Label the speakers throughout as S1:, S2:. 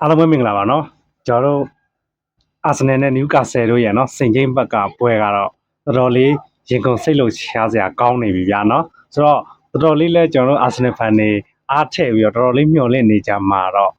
S1: အားလုံးပဲမင်္ဂလာပါနော်ကျွန်တော်တို့အာဆင်နယ်နဲ့နယူကာဆယ်တို့ရဲ့နော်စိန်ချင်းဘက်ကပွဲကတော့တော်တော်လေးရင်ကုန်စိတ်လှုပ်ရှားစရာကောင်းနေပြီဗျာနော်ဆိုတော့တော်တော်လေးလဲကျွန်တော်တို့အာဆင်နယ်ဖန်တွေအားထည့်ပြီးတော့တော်တော်လေးမျှော်လင့်နေကြမှာတော့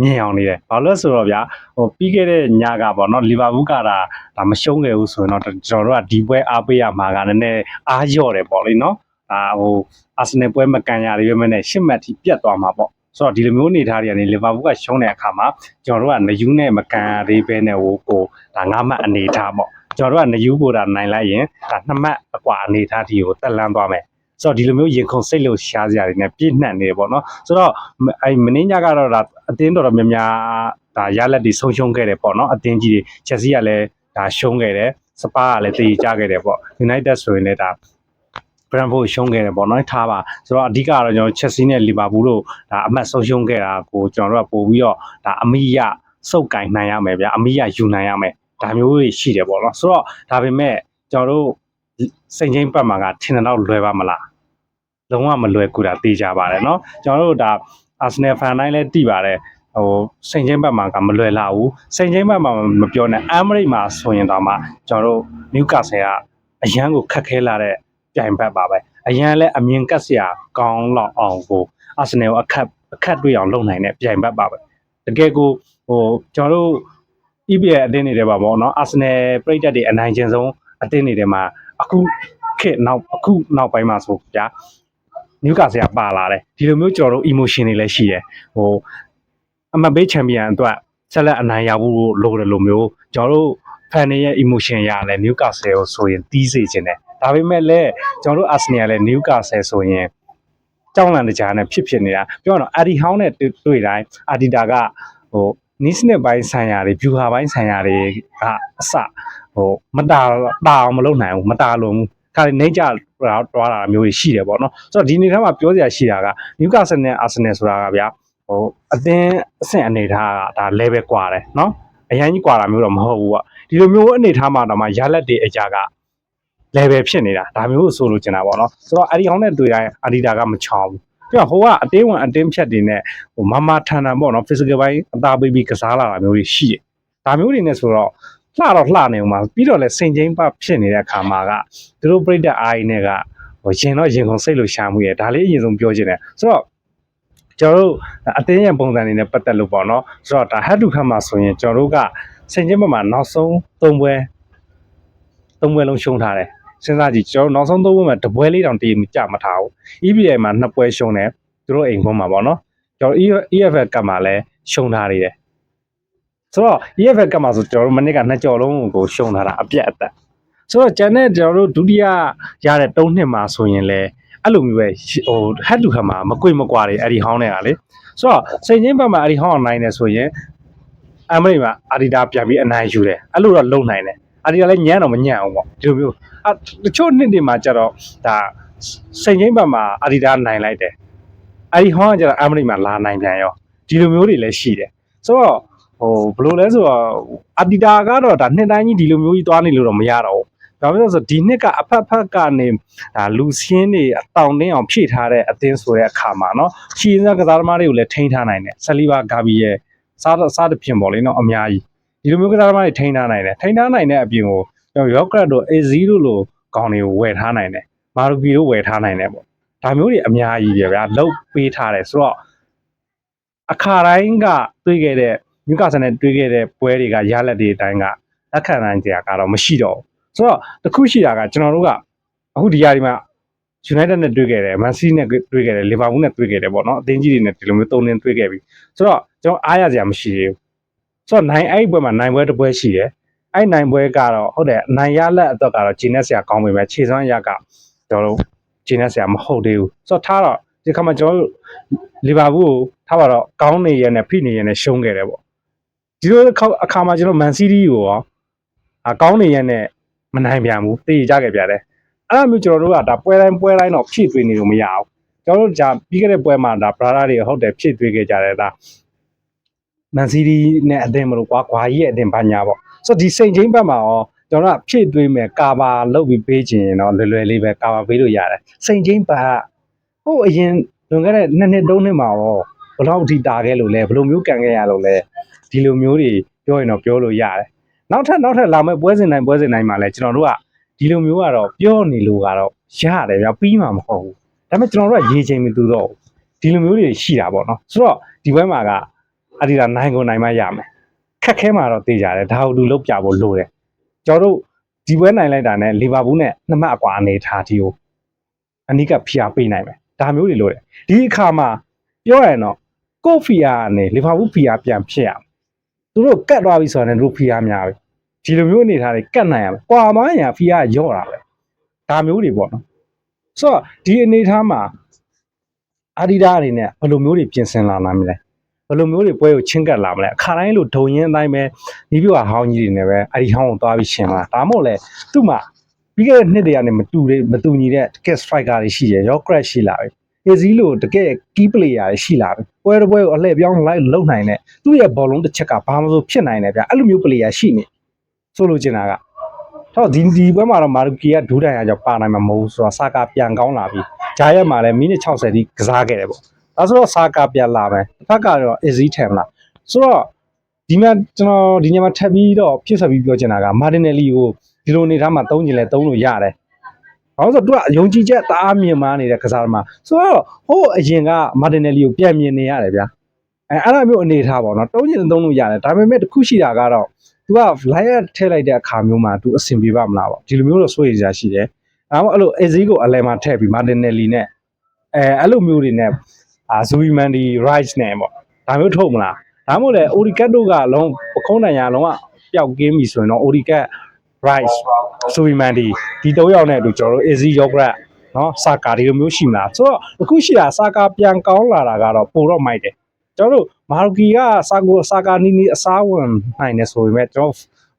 S1: မြင်အောင်နေတယ်ဘာလို့လဲဆိုတော့ဗျာဟိုပြီးခဲ့တဲ့ညကပေါ့နော်လီဗာပူးကတာဒါမရှုံးခဲ့ဘူးဆိုရင်တော့ကျွန်တော်တို့ကဒီပွဲအားပေးရမှာကလည်းနည်းနည်းအားလျော့တယ်ပေါ့လေနော်ဒါဟိုအာဆင်နယ်ပွဲမကန်ရရပဲမနဲ့ရှစ်မှတ်ထိပြတ်သွားမှာပေါ့ ဆိုတော့ဒီလိုမျိုးအနေထားတွေကနေလီဗာပူးကရှုံးတဲ့အခါမှာကျွန်တော်တို့ကနယူးနဲ့မကန်ရသေးပဲနဲ့ဟိုကိုဒါ၅မှတ်အနေထားပေါ့ကျွန်တော်တို့ကနယူးကိုဒါနိုင်လိုက်ရင်ဒါ2မှတ်အကွာအနေထားဒီကိုတက်လန်းသွားမယ်ဆိုတော့ဒီလိုမျိုးရင်ခုန်စိတ်လို့ရှားစရာတွေနဲ့ပြည့်နှက်နေတယ်ပေါ့နော်ဆိုတော့အဲမင်းညကတော့ဒါအတင်းတော်တော်များများဒါရလက်တွေဆုံးရှုံးခဲ့တယ်ပေါ့နော်အတင်းကြီးတွေချက်စီကလည်းဒါရှုံးခဲ့တယ်စပါကလည်းတည်ကြခဲ့တယ်ပေါ့ United ဆိုရင်လည်းဒါ Brentford ရှုံးခဲ့တယ်ပေါ့နော်ထားပါဆိုတော့အဓိကကတော့ကျွန်တော် Chelsea နဲ့ Liverpool တို့ဒါအမှတ်ဆုံးရှုံးခဲ့တာကိုကျွန်တော်တို့ကပို့ပြီးတော့ဒါအမိရစုပ်ကင်နိုင်ရမယ်ဗျာအမိရယူနိုင်ရမယ်ဒါမျိုးတွေရှိတယ်ပေါ့နော်ဆိုတော့ဒါပေမဲ့ကျွန်တော်တို့စိန်ချင်းပတ်မှာကထင်တယ်တော့လွယ်ပါမလားလုံးဝမလွယ်ကူတာသိကြပါတယ်နော်ကျွန်တော်တို့ဒါ Arsenal fan တိုင်းလည်းသိပါတယ်ဟိုစိန်ချင်းဘက်မှာကမလွယ်လာဘူးစိန်ချင်းဘက်မှာမပြောနဲ့အမ်မရိတ်မှာဆိုရင်တော့မှကျွန်တော်တို့နယူကာဆယ်ကအရန်ကိုခက်ခဲလာတဲ့ ပြိုင်ဘက်ပါပဲအရန်လည်းအမြင်ကတ်စရာကောင်းလောက်အောင်ကိုအာဆင်နယ်ကိုအခက်အခက်တွေ့အောင်လုပ်နိုင်တဲ့ပြိုင်ဘက်ပါပဲတကယ်ကိုဟိုကျွန်တော်တို့ EPL အသင်းတွေထဲပါပေါ့နော်အာဆင်နယ်ပြည်သက်တွေအနိုင်ကျင်ဆုံးအသင်းတွေထဲမှာအခုခေတ်နောက်အခုနောက်ပိုင်းမှာဆိုဗျာနယူကာဆယ်ကပါလာတယ်ဒီလိုမျိုးကျွန်တော်တို့ emotion တွေလည်းရှိတယ်ဟိုအမတ်ဘေးချန်ပီယံအတွက်ဆက်လက်အနိုင်ရဖို့လိုတယ်လို့မျိုးကျွန်တော်တို့ fan တွေရဲ့ emotion ရလဲ Newcastle ကိုဆိုရင်တီးစေခြင်းတယ် ဒါပေမဲ့လည်းကျွန်တော်တို့ Arsenal လည်း Newcastle ဆိုရင်ကြောင်းလန့်တကြားနဲ့ဖြစ်ဖြစ်နေတာပြောရတော့ Adi Howe နဲ့တွေ့တိုင်း Adida ကဟို niche နဲ့ပိုင်းဆိုင်ရာတွေ view ဟာပိုင်းဆိုင်ရာတွေကအစဟိုမတာတာအောင်မလုပ်နိုင်ဘူးမတာလုံးဘူးခါလေးနေကြတော့တွားတာမျိုးတွေရှိတယ်ပေါ့နော်ဆိုတော့ဒီနေ့ထဲမှာပြောစရာရှိတာက Newcastle နဲ့ Arsenal ဆိုတာကဗျာ ဟိုအသင်းအဆင့်အနေထားကဒါ level กว่าတယ်เนาะအရင်ကြီးกว่าတာမျိုးတော့မဟုတ်ဘူးอ่ะဒီလိုမျိုးအနေထားမှာတော့မှရလက်တွေအကြက level ဖြစ်နေတာဒါမျိုးကိုဆိုလိုချင်တာပေါ့နော်ဆိုတော့အဲ့ဒီဟောင်းနဲ့တွေ့တိုင်းအာဒီတာကမချောင်းဘူးပြဟိုကအတင်းဝင်အတင်းဖြတ်တွေနဲ့ဟိုမမထန်တာပေါ့နော် physical ဘိုင်းအသာပေးပြီးကစားလာတာမျိုးတွေရှိတယ်။ဒါမျိုးတွေနဲ့ဆိုတော့လှတော့လှနေအောင်ပါပြီးတော့လဲစင်ချင်းပဖြစ်နေတဲ့အခါမှာကသူတို့ပြိတ္တအာရီနဲ့ကဟိုရင်တော့ရင်ကုန်စိတ်လို့ရှာမှုရဲ့ဒါလေးအရင်ဆုံးပြောချင်တယ်ဆိုတော့ကျွန်တော်တို့အတင်းရပုံစံတွေနဲ့ပတ်သက်လို့ပေါ့နော်ဆိုတော့ဒါ head to head မှာဆိုရင်ကျွန်တော်တို့ကစင်ချင်းပမှာနောက်ဆုံး၃ပွဲ၃ပွဲလုံးရှုံးထားတယ် စဉ်းစားကြည့်ကျွန်တော်နောက်ဆုံး၃ပွဲမှာတပွဲလေးတောင်တည်မကြမထားဘူး EPL မှာနှစ်ပွဲရှုံးတယ်သူတို့အိမ်ခွန်းမှာပေါ့နော်ကျွန်တော် EFL ကပ်မှာလည်းရှုံးထားရတယ်ဆိုတော့ EFL ကပ်မှာဆိုကျွန်တော်တို့မနစ်ကနှစ်ကြော်လုံးကိုရှုံးထားတာအပြတ်အသက်ဆိုတော့ကျန်တဲ့ကျွန်တော်တို့ဒုတိယရတဲ့၃နှစ်မှာဆိုရင်လည်းအဲ့လိုမျိုးပဲဟို head to head မှာမကွေမကွာတွေအဲ့ဒီဟောင်းတွေကလေဆိုတော့စိန်ချင်းဘက်မှာအဲ့ဒီဟောင်းအောင်နိုင်တယ်ဆိုရင်အမရိမှာအာဒီတာပြန်ပြီးအနိုင်ယူတယ်အဲ့လိုတော့လုံနိုင်တယ် အဲ့ဒီကလည်းညံ့တော့မညံ့အောင်ပေါ့ဒီလိုမျိုးအတချို့နှစ်တွေမှာကျတော့ဒါစိန်ချင်းဘက်မှာအာဒီဒါနိုင်လိုက်တယ်အဲ့ဒီဟောင်းကကျတော့အမရိမှာလာနိုင်ပြန်ရောဒီလိုမျိုးတွေလည်းရှိတယ်ဆိုတော့ဟိုဘယ်လိုလဲဆိုတော့အာဒီဒါကတော့ဒါနှစ်တိုင်းကြီးဒီလိုမျိုးကြီးသွားနေလို့တော့မရတော့ဘူးဒါပေမဲ့ဆိုဒီနှစ်ကအဖက်ဖက်ကနေဒါလူစင်းတွေအတောင်တင်းအောင်ဖြည့်ထားတဲ့အသင်းဆိုတဲ့အခါမှာနော်ချီးရင်းစားကစားသမားတွေကိုလည်းထိန်းထားနိုင်တယ်ဆလီဘာဂါဘီရဲ့စားစားတဖြင့်ပေါ့လေနော်အများကြီး ဒီလိုမျိုးကစားသမားတွေထိန်းထားနိုင်တယ်ထိန်းထားနိုင်တဲ့အပြင်ကိုကျွန်တော်ရော့ကရတ်တို့ A0 လို့ကောင်းတွေကိုဝယ်ထားနိုင်တယ်မာရူဘီတို့ဝယ်ထားနိုင်တယ်ပေါ့ဒါမျိုးတွေအများကြီးပြဗျာလုတ်ပေးထားတယ်ဆိုတော့အခါတိုင်းကတွေးခဲ့တဲ့ညကာဆန်နဲ့တွေးခဲ့တဲ့ပွဲတွေကရလက်တွေအတိုင်းကလက်ခံနိုင်ကြကတော့မရှိတော့ဘူးဆိုတော့တခုရှိတာကကျွန်တော်တို့ကအခုဒီຢာဒီမှာ United နဲ့တွေ့ခဲ့တယ် Man City နဲ့တွေ့ခဲ့တယ် Liverpool နဲ့တွေ့ခဲ့တယ်ပေါ့နော်အသင်းကြီးတွေနဲ့ဒီလိုမျိုးသုံးသင်းတွေ့ခဲ့ပြီဆိုတော့ကျွန်တော်အားရစရာမရှိသေးဘူး ဆိုတော့နိုင်အဲ့ဒီပွဲမှာနိုင်ပွဲတစ်ပွဲရှိတယ်အဲ့နိုင်ပွဲကတော့ဟုတ်တယ်နိုင်ရလက်အတွက်ကတော့ဂျင်းနဲ့ဆရာကောင်းပေမဲ့ခြေစွမ်းရကကျွန်တော်တို့ဂျင်းနဲ့ဆရာမဟုတ်သေးဘူးဆိုတော့ထားတော့ဒီခါမှာကျွန်တော်တို့ Liverpool ကိုထားပါတော့ကောင်းနေရနဲ့ဖိနေရနဲ့ရှုံးခဲ့တယ်ပေါ့ဒီလိုအခါမှာကျွန်တော် Man City ကိုရောအကောင်းနေရနဲ့မနိုင်ပြန်ဘူးတေးကြခဲ့ပြတယ်အဲ့လိုမျိုးကျွန်တော်တို့ကဒါပွဲတိုင်းပွဲတိုင်းတော့ဖြည့်သွင်းနေလို့မရဘူးကျွန်တော်တို့じゃပြီးခဲ့တဲ့ပွဲမှာဒါ brother တွေဟုတ်တယ်ဖြည့်သွင်းခဲ့ကြတယ်ဒါ မန်စီးတီးနဲ့အသင်းမလို့ကွာခွာကြီးရဲ့အသင်းဘာညာပေါ့ဆိုတော့ဒီစိန်ချင်းဘက်မှာရောကျွန်တော်တို့ကဖြည့်သွင်းမယ်ကာဘာလုပ်ပြီးပေးခြင်းရင်တော့လွယ်လွယ်လေးပဲကာဘာပေးလို့ရတယ်စိန်ချင်းဘက်ကဟိုအရင်လွန်ခဲ့တဲ့နှစ်နှစ်သုံးနှစ်မှာရောဘယ်လောက်အထိတာခဲ့လို့လဲဘယ်လိုမျိုးကန်ခဲ့ရလို့လဲဒီလိုမျိုးတွေပြောရင်တော့ပြောလို့ရတယ်နောက်ထပ်နောက်ထပ်လာမယ့်ပွဲစဉ်တိုင်းပွဲစဉ်တိုင်းမှာလည်းကျွန်တော်တို့ကဒီလိုမျိုးကတော့ပြောနေလို့ကတော့ရတယ်ဗျာပြီးမှာမဟုတ်ဘူးဒါပေမဲ့ကျွန်တော်တို့ကရေချိန်မတူတော့ဘူးဒီလိုမျိုးတွေရှိတာပေါ့နော်ဆိုတော့ဒီဘက်မှာက အဒီဒါနိုင်ကိုနိုင်မှရမယ်ခက်ခဲမှာတော့သိကြတယ်ဒါကိုလူလောက်ပြဖို့လိုတယ်ကျွန်တော်တို့ဒီပွဲနိုင်လိုက်တာနဲ့လီဗာပူးနဲ့နှစ်မှတ်အကွာအနေထားဒီကိုအနိကဖိအားပေးနိုင်မယ်ဒါမျိုးတွေလိုတယ်ဒီအခါမှာပြောရရင်တော့ကိုဖီယာနဲ့လီဗာပူးဖီယာပြန်ဖြစ်ရမယ်သူတို့ကတ်သွားပြီဆိုတော့လည်းသူတို့ဖီယာများပြီဒီလိုမျိုးအနေထားတွေကတ်နိုင်ရမယ်ကွာမရဖီယာရော့တာပဲဒါမျိုးတွေပေါ့နော်ဆိုတော့ဒီအနေထားမှာအာဒီဒါအနေနဲ့ဘယ်လိုမျိုးတွေပြင်ဆင်လာနိုင်မလဲ ဘယ်လိုမျိုးတွေပွဲကိုချင်းကပ်လာမလဲအခါတိုင်းလိုဒုံရင်အတိုင်းပဲဒီပြဟောင်းကြီးတွေနဲ့ပဲအဲ့ဒီဟောင်းကိုသွားပြီးရှင်လာဒါမှမဟုတ်လေသူ့မှာပြီးခဲ့တဲ့နှစ်တည်းကနေမတူတဲ့မတူညီတဲ့ ticket striker တွေရှိတယ်ရော crash ရှိလာပြီ easy လို့တကယ် key player တွေရှိလာပြီပွဲတစ်ပွဲကိုအလှည့်ပြောင်းလိုက်လုံနိုင်တဲ့သူ့ရဲ့ဘောလုံးတစ်ချက်ကဘာမှမဆိုဖြစ်နိုင်တယ်ဗျအဲ့လိုမျိုး player ရှိနေဆိုလိုချင်တာကတော့ဒီဒီပွဲမှာတော့မာရူကီကဒူးတိုင်ရကြောင့်ပါနိုင်မှာမဟုတ်ဘူးဆိုတော့စာကာပြန်ကောင်းလာပြီဂျာရက်မှာလည်းမိနစ်60တိကစားခဲ့တယ်ပေါ့ ဒါဆိုတော့စာကာပြန်လာမယ်တစ်ဖက်ကတော့ easy ထင်မလားဆိုတော့ဒီမှာကျွန်တော်ဒီညမှာထပ်ပြီးတော့ဖြစ်ဆက်ပြီးပြောချင်တာကမာတင်နယ်လီကိုဒီလိုအနေထားမှာသုံးကျင်လဲသုံးလို့ရတယ်။ဘာလို့ဆိုတော့သူကယုံကြည်ချက်တအားမြင်မာနေတဲ့ကစားသမားဆိုတော့ဟိုအရင်ကမာတင်နယ်လီကိုပြန်မြင်နေရတယ်ဗျာ။အဲအဲ့လိုမျိုးအနေထားပေါ့နော်သုံးကျင်သုံးလို့ရတယ်ဒါပေမဲ့တစ်ခုရှိတာကတော့သူက line ထည့်လိုက်တဲ့အခါမျိုးမှာသူအဆင်ပြေပါမလားပေါ့ဒီလိုမျိုးတော့စိုးရိမ်စရာရှိတယ်။ဒါမှမဟုတ်အဲ့လို AZ ကိုအလဲမှာထည့်ပြီးမာတင်နယ်လီနဲ့အဲအဲ့လိုမျိုးတွေနဲ့ အာဇူဝီမန်ဒီ rice နဲ့ပေါ့ဒါမျိုးထုတ်မလားဒါမှမဟုတ်လေအိုဒီကတ်တို့ကလုံးပခုံးနိုင်ရလုံးဝပျောက်ကင်းပြီဆိုရင်တော့အိုဒီကတ် rice ဆူဝီမန်ဒီဒီ၃ယောက်နဲ့အတူကျွန်တော်တို့ easy yogurt နော်စာကာဒီလိုမျိုးရှိမလားဆိုတော့အခုရှိတာစာကာပြန်ကောင်းလာတာကတော့ပိုတော့မိုက်တယ်ကျွန်တော်တို့မာရူကီကစာကိုစာကာနီနီအစားဝင်နိုင်နေဆိုပေမဲ့ကျွန်တော်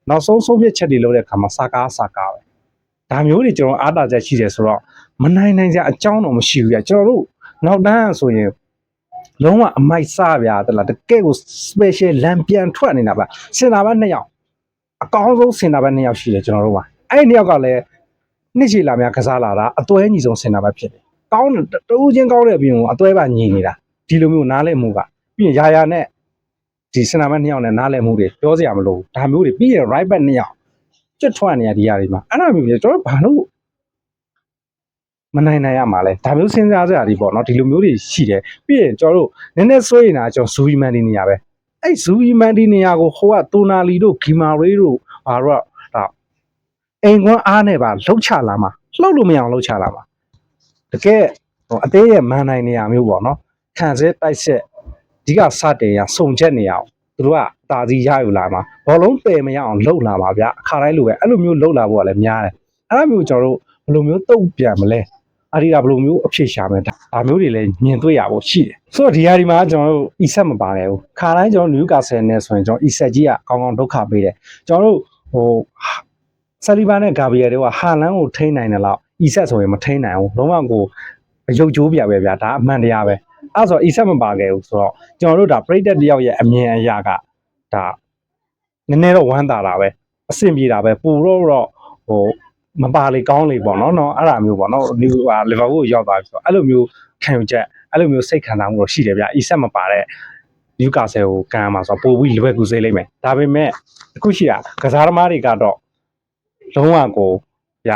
S1: နောက်ဆုံးဆုံးဖြတ်ချက်တွေလုပ်တဲ့အခါမှာစာကာစာကာပဲဒါမျိုးတွေကျွန်တော်အားတာချက်ရှိတယ်ဆိုတော့မနိုင်နိုင်စရာအကြောင်းတော့မရှိဘူးပြကျွန်တော်တို့နောက်တန်းဆိုရင် လုံးဝအမိုက်စားဗျာတလားတကယ်ကို special လမ်းပြန်ထွက်နေတာဗျစင်တာဘက်နှစ်ယောက်အကောင်းဆုံးစင်တာဘက်နှစ်ယောက်ရှိတယ်ကျွန်တော်တို့ကအဲ့ဒီနှစ်ယောက်ကလည်းနှစ်ချီလာများကစားလာတာအသွဲညီဆုံးစင်တာဘက်ဖြစ်တယ်ကောင်းတယ်တူးချင်းကောင်းတဲ့အပြင်ကိုအသွဲပါညီနေတာဒီလိုမျိုးနားလည်မှုကပြီးရင်ယာယာနဲ့ဒီစင်တာဘက်နှစ်ယောက်နဲ့နားလည်မှုတွေပြောစရာမလိုဘူးဒါမျိုးတွေပြီးရင် right back နှစ်ယောက်ကျွတ်ထွက်နေရဒီຢာတွေမှာအဲ့ဒါမျိုးတွေကျွန်တော်ဘာလို့ မနိုင်နိုင်ရမှာလဲဒါမျိုးစဉ်းစားစရာတွေပေါ့နော်ဒီလိုမျိုးတွေရှိတယ်ပြီးရင်ကျွန်တော်တို့နည်းနည်းစိုးရင်တာကျွန်တော်ဇူဝီမန်ဒီနေရာပဲအဲ့ဇူဝီမန်ဒီနေရာကိုဟိုကတူနာလီတို့ဂီမာရေးတို့ဘာတော့ဒါအိမ်ကွန်းအားနဲ့ပါလှုပ်ချလာမှာလှုပ်လို့မရအောင်လှုပ်ချလာမှာတကယ်ဟိုအသေးရဲ့မန်နိုင်နေရာမျိုးပေါ့နော်ခံစဲတိုက်ဆက်အဓိကစတင်ရစုံချက်နေရအောင်သူတို့ကအသာစီရယူလာမှာဘောလုံးပယ်မရအောင်လှုပ်လာမှာဗျအခါတိုင်းလိုပဲအဲ့လိုမျိုးလှုပ်လာဖို့ကလည်းများတယ်အဲ့လိုမျိုးကျွန်တော်တို့ဘယ်လိုမျိုးတုတ်ပြန်မလဲ အဒီကဘယ်လိုမျိုးအဖြစ်ရှာမလဲဒါမျိုးတွေလည်းမြင်တွေ့ရဖို့ရှိတယ်ဆိုတော့ဒီဟာဒီမှာကျွန်တော်တို့အီဆက်မပါခဲ့ဘူးခါတိုင်းကျွန်တော်နယူကာဆယ်နဲ့ဆိုရင်ကျွန်တော်အီဆက်ကြီးကကောင်းကောင်းဒုက္ခပေးတယ်ကျွန်တော်တို့ဟိုဆာလီဘာနဲ့ဂါဘရီယယ်တွေကဟာလန်ကိုထိန်းနိုင်တယ်လို့အီဆက်ဆိုရင်မထိန်းနိုင်ဘူးလုံးဝကိုရုပ်ကြိုးပြပဲဗျာဒါအမှန်တရားပဲအဲ့ဆိုအီဆက်မပါခဲ့ဘူးဆိုတော့ကျွန်တော်တို့ဒါပရိသတ်တယောက်ရဲ့အမြင်အရာကဒါနည်းနည်းတော့ဝမ်းသာတာပဲအဆင်ပြေတာပဲပူတော့တော့ဟို မပါလေကောင်းလေပေါ့နော်နော်အဲ့ဒါမျိုးပေါ့နော်ဒီဟာလီဗာပူးကိုရောက်သွားပြီဆိုတော့အဲ့လိုမျိုးခံယူချက်အဲ့လိုမျိုးစိတ်ခံစားမှုတော့ရှိတယ်ဗျအီဆက်မပါတဲ့နယူကာဆယ်ကိုကန်ရမှာဆိုတော့ပို့ပြီးလွယ်ကူစေးလိမ့်မယ်ဒါပေမဲ့အခုရှိတာကစားသမားတွေကတော့လုံးဝကိုဗျ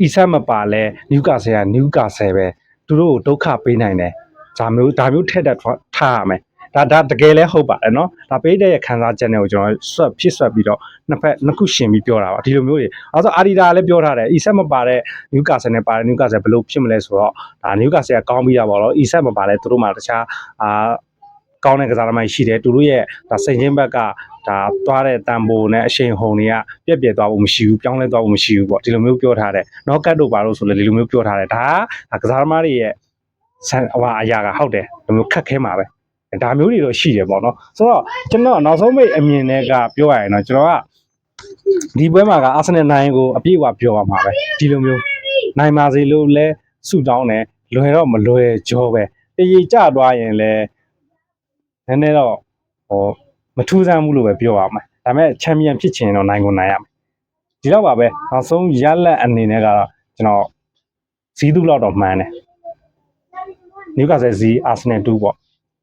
S1: အီဆက်မပါလဲနယူကာဆယ်ကနယူကာဆယ်ပဲသူတို့ကိုဒုက္ခပေးနိုင်တယ်ဒါမျိုးဒါမျိုးထက်တက်ထားရမယ် ဒါဒါတကယ်လဲဟုတ်ပါတယ်နော်ဒါပေးတဲ့ခံစားချက်နဲ့ကိုကျွန်တော်ဆွတ်ဖြစ်ဆွတ်ပြီးတော့နှစ်ဖက်နှစ်ခုရှင်ပြီးပြောတာပါဒီလိုမျိုးတွေအဲဆိုအာဒီဒါလည်းပြောထားတယ်အီဆက်မပါတဲ့နယူကာဆယ်နဲ့ပါတဲ့နယူကာဆယ်ဘယ်လိုဖြစ်မလဲဆိုတော့ဒါနယူကာဆယ်ကကောင်းပြီးတာပေါ့နော်အီဆက်မပါလဲသူတို့မှတခြားအာကောင်းတဲ့ကစားသမားရှိတယ်သူတို့ရဲ့ဒါစိန်ချင်းဘက်ကဒါသွားတဲ့တန်ဖိုးနဲ့အရှိန်ဟုန်တွေကပြက်ပြက်သွားဖို့မရှိဘူးပြောင်းလဲသွားဖို့မရှိဘူးပေါ့ဒီလိုမျိုးပြောထားတယ်နော့ကတ်တို့ပါလို့ဆိုလည်းဒီလိုမျိုးပြောထားတယ်ဒါကကစားသမားတွေရဲ့ဆန်ဟိုအရာကဟုတ်တယ်ဒီလိုမျိုးခက်ခဲမှာပဲ ဒါမျိုးတွေတော့ရှိတယ်ပေါ့နော်ဆိုတော့ကျွန်တော်နောက်ဆုံးမိတ်အမြင်နဲ့ကပြောရရင်တော့ကျွန်တော်ကဒီပွဲမှာကအာဆင်နယ်နိုင်ကိုအပြည့်အဝပြောပါမှာပဲဒီလိုမျိုးနိုင်ပါစေလို့လဲဆုတောင်းတယ်လွယ်တော့မလွယ်ကြောပဲတရေကြသွားရင်လဲနည်းနည်းတော့ဟောမထူးဆန်းဘူးလို့ပဲပြောပါမယ်ဒါပေမဲ့ချန်ပီယံဖြစ်ချင်ရင်တော့နိုင်ကိုနိုင်ရမယ်ဒီတော့ပါပဲနောက်ဆုံးရလက်အနေနဲ့ကတော့ကျွန်တော်ဇီးသူလောက်တော့မှန်းတယ်နယူကာဆယ်ဇီးအာဆင်နယ်2ပေါ့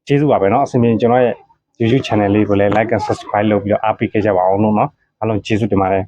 S1: ကျေးဇူးပါပဲเนาะအစီအစဉ်ကျွန်တော်ရဲ့ YouTube channel လေးကိုလည်း like and subscribe လုပ်ပြီးတော့အားပေးခဲ့ကြပါအောင်လို့เนาะအားလုံးကျေးဇူးတင်ပါတယ်